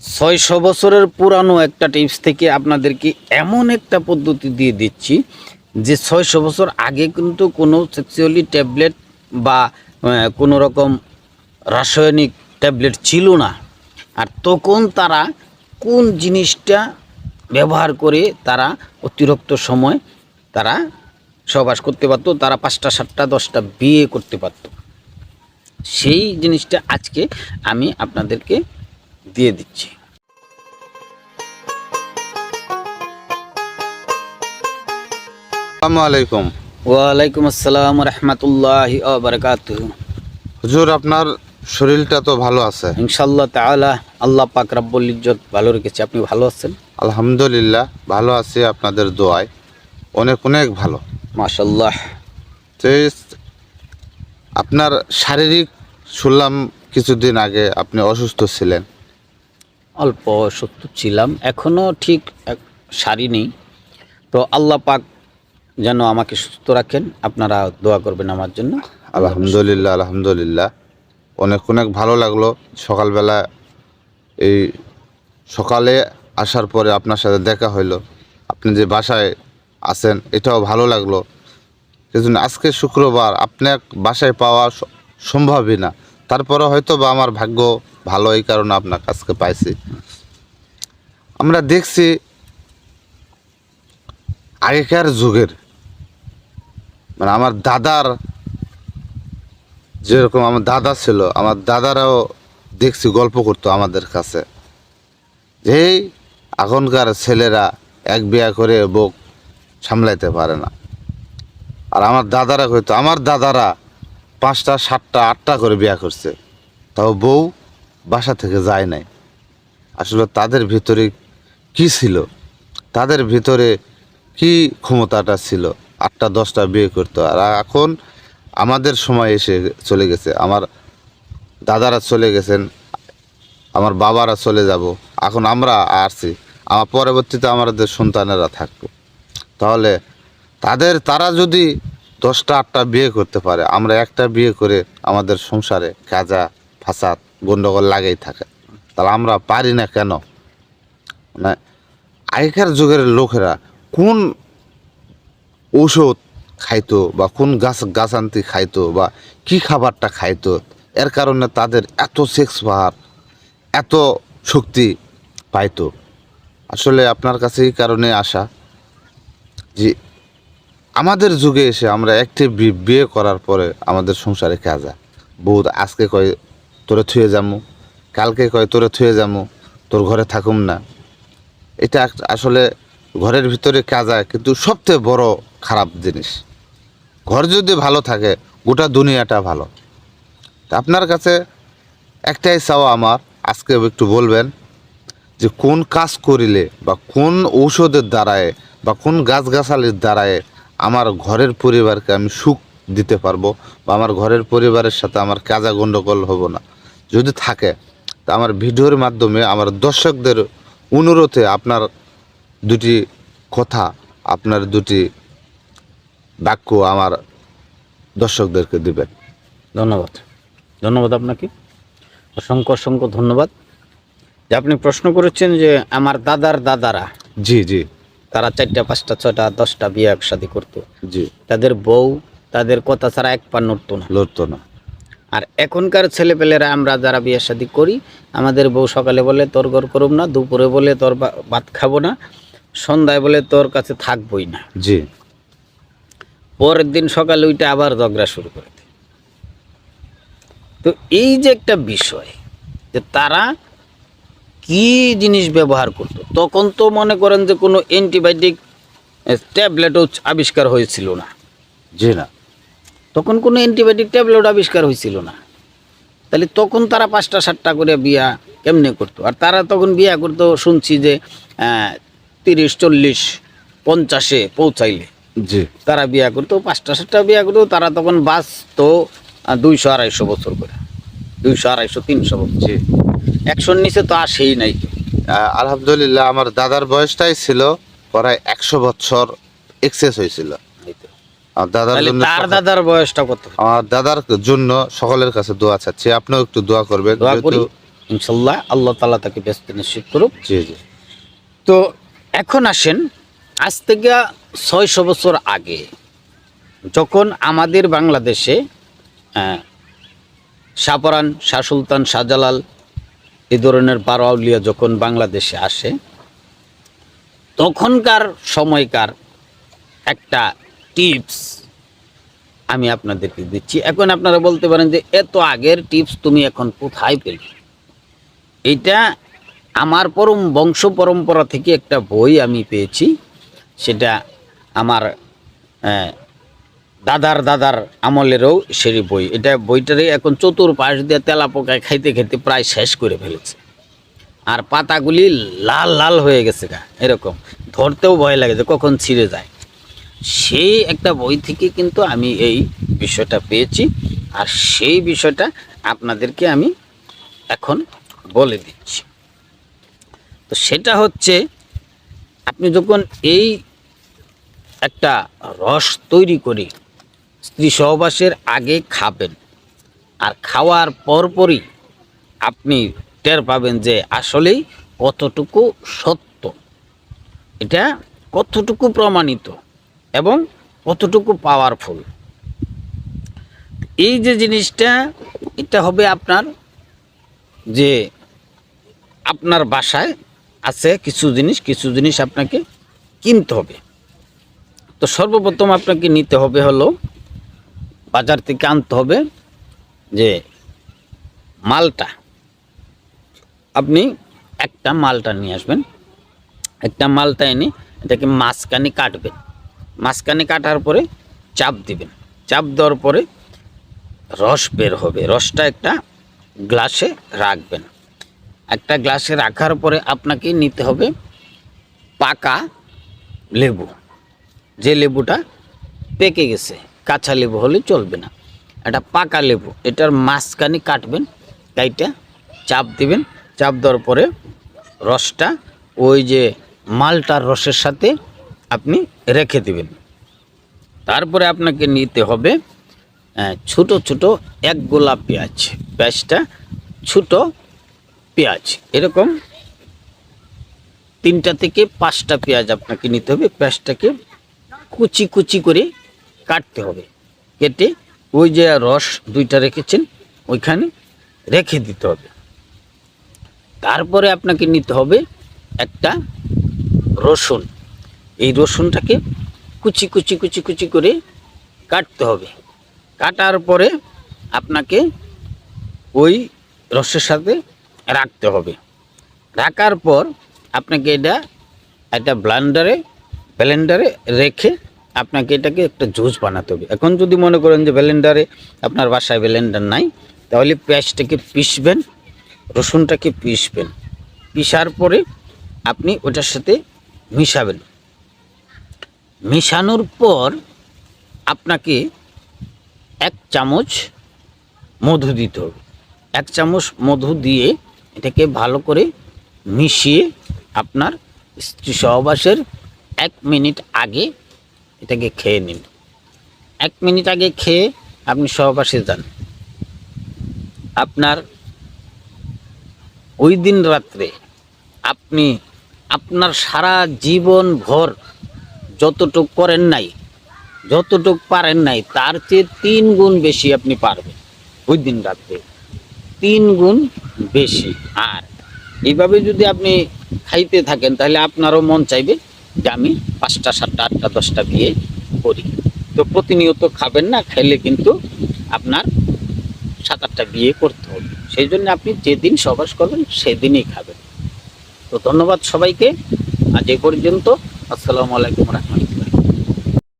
ছয়শো বছরের পুরানো একটা টিপস থেকে আপনাদেরকে এমন একটা পদ্ধতি দিয়ে দিচ্ছি যে ছয়শো বছর আগে কিন্তু কোনো সেক্সুয়ালি ট্যাবলেট বা কোনো রকম রাসায়নিক ট্যাবলেট ছিল না। আর তখন তারা কোন জিনিসটা ব্যবহার করে তারা অতিরিক্ত সময় তারা সহবাস করতে পারতো, তারা পাঁচটা, সাতটা, দশটা বিয়ে করতে পারতো। সেই জিনিসটা আজকে আমি আপনাদেরকে দিয়ে দিচ্ছি। আসসালামু আলাইকুম। ওয়ালাইকুম আসসালাম রহমতুল্লাহ বারকাত হুজুর আপনার শরীরটা তো ভালো আছে। ইনশাল্লাহ তাআলা আল্লাহ পাক রাব্বুল ইজ্জত ভালো রেখেছে। আপনি ভালো আছেন? আলহামদুলিল্লাহ ভালো আছি আপনাদের দোয়ায়। অনেক অনেক ভালো। মাশাল্লাহ তো আপনার শারীরিক শুনলাম কিছুদিন আগে আপনি অসুস্থ ছিলেন। অল্প অসুস্থ ছিলাম। এখনও ঠিক সারি নেই। তো আল্লাহ পাক যেন আমাকে সুস্থ রাখেন। আপনারা দোয়া করবেন আমার জন্য। আলহামদুলিল্লাহ আলহামদুলিল্লাহ। অনেক অনেক ভালো লাগল সকালবেলা। এই সকালে আসার পরে আপনার সাথে দেখা হইল। আপনি যে বাসায় আছেন, এটাও ভালো লাগল। সেজন্য আজকে শুক্রবার আপনার বাসায় পাওয়া সম্ভবই না। তারপরে হয়তো বা আমার ভাগ্য ভালো এই কারণে আপনার কাছকে পাইছি। আমরা দেখছি আগেকার যুগের মানে আমার দাদার যেরকম আমার দাদা ছিল, আমার দাদারাও দেখছি, গল্প করতো আমাদের কাছে। যে এখনকার ছেলেরা এক বিয়া করে বউ সামলাইতে পারে না। আর আমার দাদারা কইতো, আমার দাদারা পাঁচটা, সাতটা, আটটা করে বিয়া করছে। তাও বউ বাসা থেকে যায় নাই। আসলে তাদের ভিতরে কি ছিল? তাদের ভিতরে কি ক্ষমতাটা ছিল? আটটা, দশটা বিয়ে করতো। আর এখন আমাদের সময় এসে চলে গেছে। আমার দাদারা চলে গেছেন, আমার বাবারা চলে যাব। এখন আমরা আসছি। আমার পরবর্তীতে আমাদের সন্তানেরা থাকব। তাহলে তাদের, তারা যদি দশটা, আটটা বিয়ে করতে পারে। আমরা একটা বিয়ে করে আমাদের সংসারে কাজা ফাসাদ, গন্ডগোল লাগেই থাকে। তাহলে আমরা পারি না কেন? মানে আগেকার যুগের লোকেরা কোন ঔষধ খাইতো বা কোন গাছ গাছান্তি খাইতো বা কি খাবারটা খাইতো, এর কারণে তাদের এত সেক্স পাহার এত শক্তি পাইতো। আসলে আপনার কাছে এই কারণে আসা যে আমাদের যুগে এসে আমরা একটি বিয়ে করার পরে আমাদের সংসারে কাজা বউ আজকে কয়, তোরে থুয়ে যামু, কালকে কয়, তোরে থুয়ে যামু, তোর ঘরে থাকুম না। এটা আসলে ঘরের ভিতরে কাজা কিন্তু সবচেয়ে বড় খারাপ জিনিস। ঘর যদি ভালো থাকে, গোটা দুনিয়াটা ভালো। তা আপনার কাছে একটাই চাওয়া আমার, আজকে একটু বলবেন যে কোন কাজ করিলে বা কোন ঔষধের দ্বারায় বা কোন গাছগাছালির দ্বারায় আমার ঘরের পরিবারকে আমি সুখ দিতে পারব বা আমার ঘরের পরিবারের সাথে আমার কাজা গণ্ডগোল হব না। যদি থাকে তা আমার ভিডিওর মাধ্যমে আমার দর্শকদের অনুরোধে আপনার দুটি কথা আপনার দুটি বাক্য আমার দর্শকদেরকে দেবেন। ধন্যবাদ। ধন্যবাদ আপনাকে। অসংখ্য অসংখ্য ধন্যবাদ। যে আপনি প্রশ্ন করেছেন যে আমার দাদার দাদারা। জি জি। তারা চারটা পাঁচটা ছটা দশটা বিয়ে একসাথে করতো। জি। তাদের বউ তাদের কথা ছাড়া এক পা নড়তো না। লড়তো না। আর এখনকার ছেলেপেলেরা আমরা যারা বিয়ে শাদি করি আমাদের বউ সকালে বলে তোর ঘর করুম না। দুপুরে বলে তোর ভাত খাব না। সন্ধ্যায় বলে তোর কাছে থাকবই না। জি। পরের দিন সকালে ওইটা আবার ঝগড়া শুরু করে দেয়। তো এই যে একটা বিষয় যে তারা কি জিনিস ব্যবহার করতো? তখন তো মনে করেন যে কোনো অ্যান্টিবায়োটিক ট্যাবলেটও আবিষ্কার হয়েছিল না। জি না। তখন কোনো অ্যান্টিবায়োটিক ট্যাবলেট আবিষ্কার হয়েছিল না। তাহলে তখন তারা পাঁচটা সাতটা করে বিয়া কেমনে করতো? আর তারা তখন বিয়া করতো শুনছি যে তিরিশ চল্লিশ পঞ্চাশে পৌঁছাইলে। জি। তারা বিয়া করতো পাঁচটা সাতটা বিয়া করতো তারা তখন বাঁচতো দুইশো আড়াইশো বছর করে। দুইশো আড়াইশো তিনশো বছর। একশোর নিচে তো আসেই নাই। আলহামদুলিল্লাহ আমার দাদার বয়সটাই ছিল প্রায় একশো বছর এক্সেস হয়েছিল। আমার দাদার জন্য তার দাদার বয়সটা কত? আমার দাদার জন্য সকলের কাছে দোয়া চাচ্ছি। আপনিও একটু দোয়া করবেন। ইনশাল্লাহ আল্লাহ তালা তাকে ব্যস্ত নিশ্চিত করুক। জি জি। তো এখন আসেন আজ থেকে ছয়শো বছর আগে যখন আমাদের বাংলাদেশে শাহপরান শাহ সুলতান শাহজালাল এই ধরনের বারোয়াউলিয়া যখন বাংলাদেশে আসে, তখনকার সময়কার একটা টিপস আমি আপনাদেরকে দিচ্ছি। এখন আপনারা বলতে পারেন যে এত আগের টিপস তুমি এখন কোথায় পেলে? এটা আমার পরম বংশ পরম্পরা থেকে একটা বই আমি পেয়েছি। সেটা আমার দাদার দাদার আমলেরও সেই বই। এটা বইটারে এখন চতুর পাশ দিয়ে তেলা পোকায় খাইতে খাইতে প্রায় শেষ করে ফেলেছে। আর পাতাগুলি লাল লাল হয়ে গেছে গা, এরকম। ধরতেও ভয় লাগে যে কখন ছিঁড়ে যায়। সেই একটা বই থেকে কিন্তু আমি এই বিষয়টা পেয়েছি। আর সেই বিষয়টা আপনাদেরকে আমি এখন বলে দিচ্ছি। তো সেটা হচ্ছে, আপনি যখন এই একটা রস তৈরি করে স্ত্রী সহবাসের আগে খাবেন। আর খাওয়ার পরপরই আপনি টের পাবেন যে আসলেই কতটুকু সত্য। এটা কতটুকু প্রমাণিত এবং কতটুকু পাওয়ারফুল এই যে জিনিসটা, এটা হবে আপনার যে আপনার বাসায় আছে কিছু জিনিস কিছু জিনিস আপনাকে কিনতে হবে। তো সর্বপ্রথম আপনাকে নিতে হবে হলো বাজার থেকে আনতে হবে যে মালটা। আপনি একটা মালটা নিয়ে আসবেন। একটা মালটা এনে এটাকে মাঝখানে কাটবেন। মাঝখানে কাটার পরে চাপ দিবেন। চাপ দেওয়ার পরে রস বের হবে। রসটা একটা গ্লাসে রাখবেন। একটা গ্লাসে রাখার পরে আপনাকে নিতে হবে পাকা লেবু। যে লেবুটা পেকে গেছে। কাঁচা লেবু হলে চলবে না। এটা পাকা লেবু এটার মাঝখানে কাটবেন তাইটা চাপ দিবেন চাপ দেওয়ার পরে রসটা ওই যে মালটার রসের সাথে আপনি রেখে দিবেন। তারপরে আপনাকে নিতে হবে আহ, ছোট ছোট এক গোলা পেঁয়াজ। পেঁয়াজটা ছোট পেঁয়াজ এরকম তিনটা থেকে পাঁচটা পেঁয়াজ আপনাকে নিতে হবে। পেঁয়াজটাকে কুচি কুচি করে কাটতে হবে। কেটে ওই যে রস দুইটা রেখেছেন, ওইখানে রেখে দিতে হবে। তারপরে আপনাকে নিতে হবে একটা রসুন। এই রসুনটাকে কুচি কুচি কুচি কুচি করে কাটতে হবে। কাটার পরে আপনাকে ওই রসের সাথে রাখতে হবে। রাখার পর আপনাকে এটা একটা ব্লান্ডারে, ব্লেন্ডারে রেখে আপনাকে এটাকে একটা জুস বানাতে হবে। এখন যদি মনে করেন যে ব্লেন্ডারে আপনার বাসায় ব্লেন্ডার নাই, তাহলে পেঁয়াজটাকে পিসবেন রসুনটাকে পিসবেন পিসার পরে আপনি ওটার সাথে মিশাবেন। মিশানোর পর আপনাকে এক চামচ মধু দিতে হবে। এক চামচ মধু দিয়ে এটাকে ভালো করে মিশিয়ে আপনার স্ত্রী সহবাসের এক মিনিট আগে এটাকে খেয়ে নিন। এক মিনিট আগে খেয়ে আপনি সহবাসে যান। আপনার ওই দিন রাত্রে আপনি আপনার সারা জীবন ভর যতটুক করেন নাই, যতটুক পারেন নাই, তার চেয়ে তিন গুণ বেশি আপনি পারবেন ওই দিন রাত্রে। তিন গুণ বেশি। আর এইভাবে যদি আপনি খাইতে থাকেন, তাহলে আপনারও মন চাইবে যে আমি পাঁচটা, সাতটা, আটটা, দশটা বিয়ে করি। তো প্রতিনিয়ত খাবেন না, খেলে কিন্তু আপনার সাত, আটটা বিয়ে করতে হবে। সেই জন্য আপনি যেদিন সবাস করবেন, সেদিনই খাবেন। তো ধন্যবাদ সবাইকে। আজ এ পর্যন্ত। আসসালামু আলাইকুম রহমতুল্লাহ।